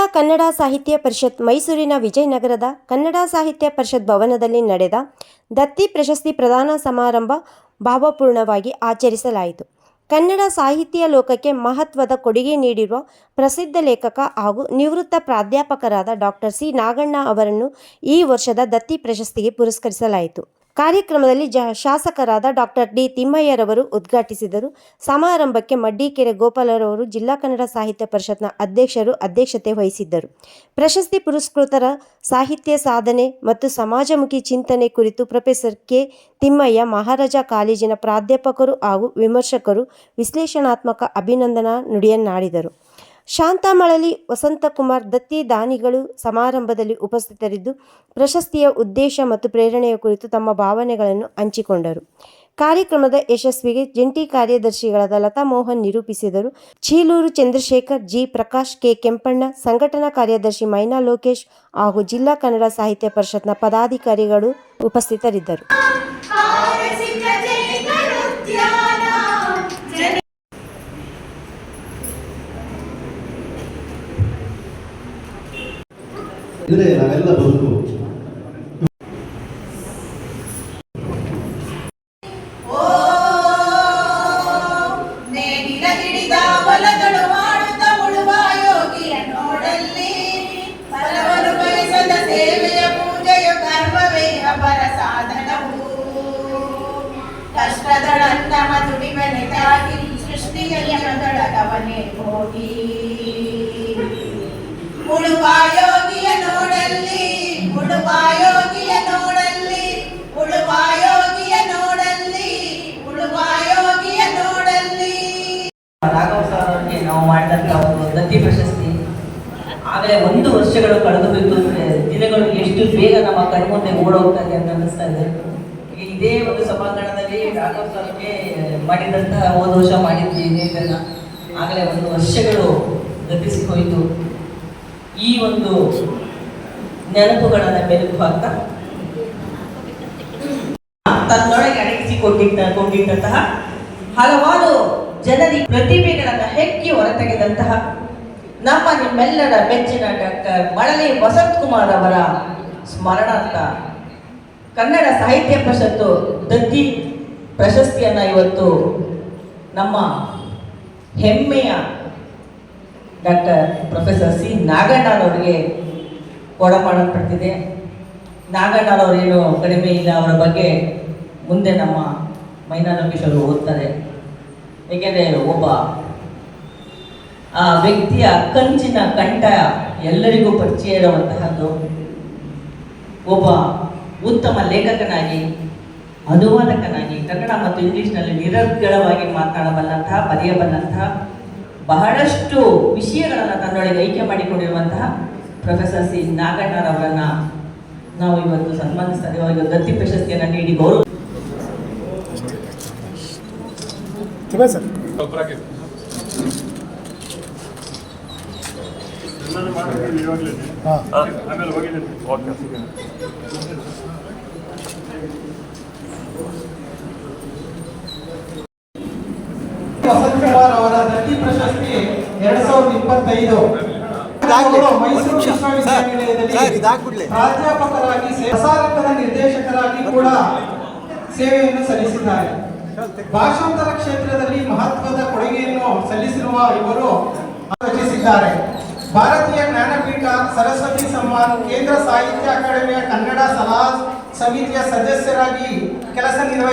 ಜಿಲ್ಲಾ ಕನ್ನಡ ಸಾಹಿತ್ಯ ಪರಿಷತ್ ಮೈಸೂರಿನ ವಿಜಯನಗರದ ಕನ್ನಡ ಸಾಹಿತ್ಯ ಪರಿಷತ್ ಭವನದಲ್ಲಿ ನಡೆದ ದತ್ತಿ ಪ್ರಶಸ್ತಿ ಪ್ರದಾನ ಸಮಾರಂಭ ಭಾವಪೂರ್ಣವಾಗಿ ಆಚರಿಸಲಾಯಿತು. ಕನ್ನಡ ಸಾಹಿತ್ಯ ಲೋಕಕ್ಕೆ ಮಹತ್ವದ ಕೊಡುಗೆ ನೀಡಿರುವ ಪ್ರಸಿದ್ಧ ಲೇಖಕ ಹಾಗೂ ನಿವೃತ್ತ ಪ್ರಾಧ್ಯಾಪಕರಾದ ಡಾಕ್ಟರ್ ಸಿ ನಾಗಣ್ಣ ಅವರನ್ನು ಈ ವರ್ಷದ ದತ್ತಿ ಪ್ರಶಸ್ತಿಗೆ ಪುರಸ್ಕರಿಸಲಾಯಿತು. ಕಾರ್ಯಕ್ರಮದಲ್ಲಿ ಜ ಶಾಸಕರಾದ ಡಾಕ್ಟರ್ ಡಿ ತಿಮ್ಮಯ್ಯರವರು ಉದ್ಘಾಟಿಸಿದರು. ಸಮಾರಂಭಕ್ಕೆ ಮಡ್ಡಿಕೆರೆ ಗೋಪಾಲರವರು ಜಿಲ್ಲಾ ಕನ್ನಡ ಸಾಹಿತ್ಯ ಪರಿಷತ್ನ ಅಧ್ಯಕ್ಷರು ಅಧ್ಯಕ್ಷತೆ ವಹಿಸಿದ್ದರು. ಪ್ರಶಸ್ತಿ ಪುರಸ್ಕೃತರ ಸಾಹಿತ್ಯ ಸಾಧನೆ ಮತ್ತು ಸಮಾಜಮುಖಿ ಚಿಂತನೆ ಕುರಿತು ಪ್ರೊಫೆಸರ್ ಕೆ ತಿಮ್ಮಯ್ಯ, ಮಹಾರಾಜ ಕಾಲೇಜಿನ ಪ್ರಾಧ್ಯಾಪಕರು ಹಾಗೂ ವಿಮರ್ಶಕರು ವಿಶ್ಲೇಷಣಾತ್ಮಕ ಅಭಿನಂದನಾ ನುಡಿಯನ್ನಾಡಿದರು. ಶಾಂತಮಳಲಿ ವಸಂತಕುಮಾರ್ ದತ್ತಿ ದಾನಿಗಳು ಸಮಾರಂಭದಲ್ಲಿ ಉಪಸ್ಥಿತರಿದ್ದು, ಪ್ರಶಸ್ತಿಯ ಉದ್ದೇಶ ಮತ್ತು ಪ್ರೇರಣೆಯ ಕುರಿತು ತಮ್ಮ ಭಾವನೆಗಳನ್ನು ಹಂಚಿಕೊಂಡರು. ಕಾರ್ಯಕ್ರಮದ ಯಶಸ್ವಿಗೆ ಜಂಟಿ ಕಾರ್ಯದರ್ಶಿಗಳಾದ ಲತಾ ಮೋಹನ್ ನಿರೂಪಿಸಿದರು. ಚೀಲೂರು ಚಂದ್ರಶೇಖರ್, ಜಿ. ಪ್ರಕಾಶ್, ಕೆ. ಕೆಂಪಣ್ಣ, ಸಂಘಟನಾ ಕಾರ್ಯದರ್ಶಿ ಮೈನಾ ಲೋಕೇಶ್ ಹಾಗೂ ಜಿಲ್ಲಾ ಕನ್ನಡ ಸಾಹಿತ್ಯ ಪರಿಷತ್ನ ಪದಾಧಿಕಾರಿಗಳು ಉಪಸ್ಥಿತರಿದ್ದರು. ಪೂಜೆಯು ನಾವೆಲ್ಲ ಬದುಕು ಕಷ್ಟದಳನ್ನ ದುಡಿಮನೆ ತಾಗಿ ಸೃಷ್ಟಿಯಲ್ಲಿ ಮೊದಲಗವನೇ ಹೋಗಿ. ನಾವು ಮಾಡಿದಂಥ ಒಂದು ದತ್ತಿ ಪ್ರಶಸ್ತಿ. ಆಗಲೇ ಒಂದು ವರ್ಷಗಳು ಕಳೆದು ಹೋಯಿತು ಅಂದ್ರೆ ದಿನಗಳು ಎಷ್ಟು ಬೇಗ ನಮ್ಮ ಕಣ್ಮುಂದೆ ಓಡೋಗ್ತಾ ಇದೆ ಅಂತ ಅನ್ನಿಸ್ತಾ ಇದೆ. ಇದೇ ಒಂದು ಸಭಾಂಗಣದಲ್ಲಿ ರಾಘವ್ ಸರ್ಗೆ ಮಾಡಿದಂತಹ ಹೋದ ವರ್ಷ ಮಾಡಿದ್ವಿ ಇದೇ ಇದನ್ನ ಆಗಲೇ ಒಂದು ವರ್ಷಗಳು ಗತಿಸಿ ಹೋಯಿತು ಈ ಒಂದು ನೆನಪುಗಳನ್ನ ಮೆಲುಕು ಹಾಕ್ತಾ ತನ್ನೊಳಗೆ ಅಡಗಿಸಿಕೊಂಡಿದ್ದ ಕೊಂಡಿದ್ದಂತಹ ಹಲವಾರು ಜನರಿ ಪ್ರತಿಭೆಗಳನ್ನ ಹೆಕ್ಕಿ ಹೊರತೆಗೆದಂತಹ ನಮ್ಮ ನಿಮ್ಮೆಲ್ಲರ ಮೆಚ್ಚಿನ ಡಾಕ್ಟರ್ ಮಳಲಿ ವಸಂತ್ ಕುಮಾರ್ ಅವರ ಸ್ಮರಣಾರ್ಥ ಕನ್ನಡ ಸಾಹಿತ್ಯ ಪರಿಷತ್ತು ದತ್ತಿ ಪ್ರಶಸ್ತಿಯನ್ನ ಇವತ್ತು ನಮ್ಮ ಹೆಮ್ಮೆಯ ಡಾಕ್ಟರ್ ಪ್ರೊಫೆಸರ್ ಸಿ ನಾಗಣ್ಣನವರಿಗೆ ಕೊಡಮಾಡಲ್ಪಡ್ತಿದೆ ಏನು ಕಡಿಮೆ ಇಲ್ಲ, ಅವರ ಬಗ್ಗೆ ಮುಂದೆ ನಮ್ಮ ಮೈನಾ ಲೋಕೇಶ್ ಅವರು ಓದ್ತಾರೆ. ಏಕೆಂದರೆ ಒಬ್ಬ, ಆ ವ್ಯಕ್ತಿಯ ಕಂಚಿನ ಕಂಠ ಎಲ್ಲರಿಗೂ ಪರಿಚಯ ಇರುವಂತಹದ್ದು. ಒಬ್ಬ ಉತ್ತಮ ಲೇಖಕನಾಗಿ, ಅನುವಾದಕನಾಗಿ ಕನ್ನಡ ಮತ್ತು ಇಂಗ್ಲಿಷ್ನಲ್ಲಿ ನಿರರ್ಗಳವಾಗಿ ಮಾತನಾಡಬಲ್ಲಂತಹ, ಬರೆಯಬಲ್ಲಂತಹ, ಬಹಳಷ್ಟು ವಿಷಯಗಳನ್ನು ತನ್ನೊಳಗೆ ಐಕ್ಯ ಮಾಡಿಕೊಂಡಿರುವಂತಹ ಪ್ರೊಫೆಸರ್ ಸಿ ನಾಗಣ್ಣರವರನ್ನ ನಾವು ಇವತ್ತು ಸನ್ಮಾನಿಸ್ತಾ ಇದ್ದೇವೆ. ಅವರಿಗೆ ದತ್ತಿ ಪ್ರಶಸ್ತಿಯನ್ನು ನೀಡಿ ಗೌರವ ಸರ್. ಕುಮಾರ್ ಅವರ ದತ್ತಿ ಪ್ರಶಸ್ತಿ ಎರಡ್ ಸಾವಿರದ ಇಪ್ಪತ್ತೈದು. ಪ್ರಾಧ್ಯಾಪಕರಾಗಿ ಪ್ರಸಾರಕರ ನಿರ್ದೇಶಕರಾಗಿ ಕೂಡ ಸೇವೆಯನ್ನು ಸಲ್ಲಿಸಿದ್ದಾರೆ. ಭಾಷಾಂತರ ಕ್ಷೇತ್ರದಲ್ಲಿ ಮಹತ್ವದ ಕೊಡುಗೆಯನ್ನು ಸಲ್ಲಿಸಿರುವ ಇವರು ರಚಿಸಿದ್ದಾರೆ. ಭಾರತೀಯ ಜ್ಞಾನಪೀಠ ಸರಸ್ವತಿ ಸಮ್ಮಾನ್ ಕೇಂದ್ರ ಸಾಹಿತ್ಯ ಅಕಾಡೆಮಿಯ ಕನ್ನಡ ಸಲಹಾ ಸಮಿತಿಯ ಸದಸ್ಯರಾಗಿ ಕೆಲಸ ನಿರ್ವಹಿಸಿ